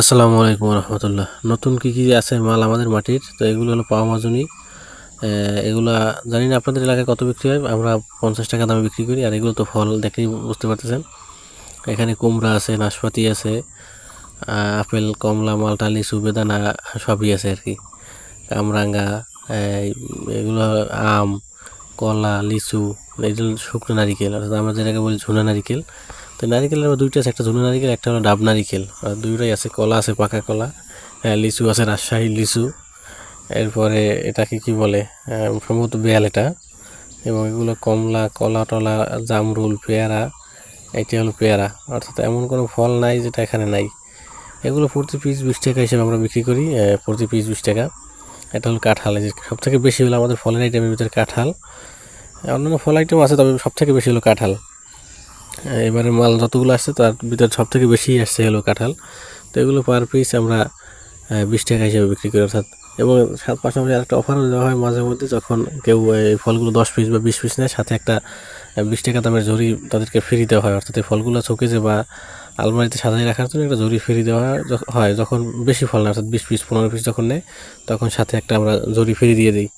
আসসালামু আলাইকুম রহমতুল্লাহ। নতুন কী কী আছে মাল আমাদের মাটির? তো এগুলো হলো পাওয়া মাজুনি। এগুলা জানি না আপনাদের এলাকায় কত বিক্রি হয়। আমরা পঞ্চাশ টাকা দামে বিক্রি করি, আর এগুলো তো ফল দেখেই বুঝতে পারতেছেন। এখানে কুমড়া আছে, নাশপাতি আছে আপেল, কমলা, মালটা, লিচু, বেদানা সবই আছে আর কি। কামরাঙ্গা এগুলো আম, কলা, লিচু এগুলো শুকনো নারিকেল, অর্থাৎ আমরা যেটাকে বলি ঝুনা নারিকেল তো নারিকেলের আবার দুইটা আছে, একটা ঝুনা নারিকেল, একটা হলো ডাব নারিকেল। আর দুইটাই আছে, কলা আছে, পাকা কলা। হ্যাঁ লিচু আছে, রাজশাহী লিচু। এরপরে এটাকে কি বলে সম্ভবত বেয়াল এটা। এবং এগুলো কমলা, কলা টলা, জামরুল, পেয়ারা এটি হলো পেয়ারা। অর্থাৎ এমন কোনো ফল নাই যেটা এখানে নাই। এগুলো প্রতি পিস বিশ টাকা হিসেবে আমরা বিক্রি করি প্রতি পিস বিশ টাকা। এটা হলো কাঁঠাল সব থেকে বেশি হলো আমাদের ফলের আইটেমের ভিতরে কাঁঠাল। অন্যান্য ফল আইটেম আছে, তবে সব থেকে বেশি হলো কাঁঠাল। এবারে মাল যতগুলো আসছে তার ভিতরে সব থেকে বেশি আসছে হলো কাঁঠাল। তো এগুলো পার পিস আমরা বিশ টাকা হিসেবে বিক্রি করি, অর্থাৎ এবং পাশাপাশি আরেকটা অফারও দেওয়া হয় মাঝে মধ্যে যখন কেউ এই ফলগুলো দশ পিস বা বিশ পিস নেয়, সাথে একটা বিশ টাকা দামের জরি তাদেরকে ফ্রি দেওয়া হয়। অর্থাৎ এই ফলগুলো শোকেজে বা আলমারিতে সাজিয়ে রাখার জন্য একটা জরি ফ্রি দেওয়া হয় যখন বেশি ফল না অর্থাৎ বিশ পিস পনেরো পিস যখন নেয়, তখন সাথে একটা আমরা জরি ফ্রি দিয়ে দিই।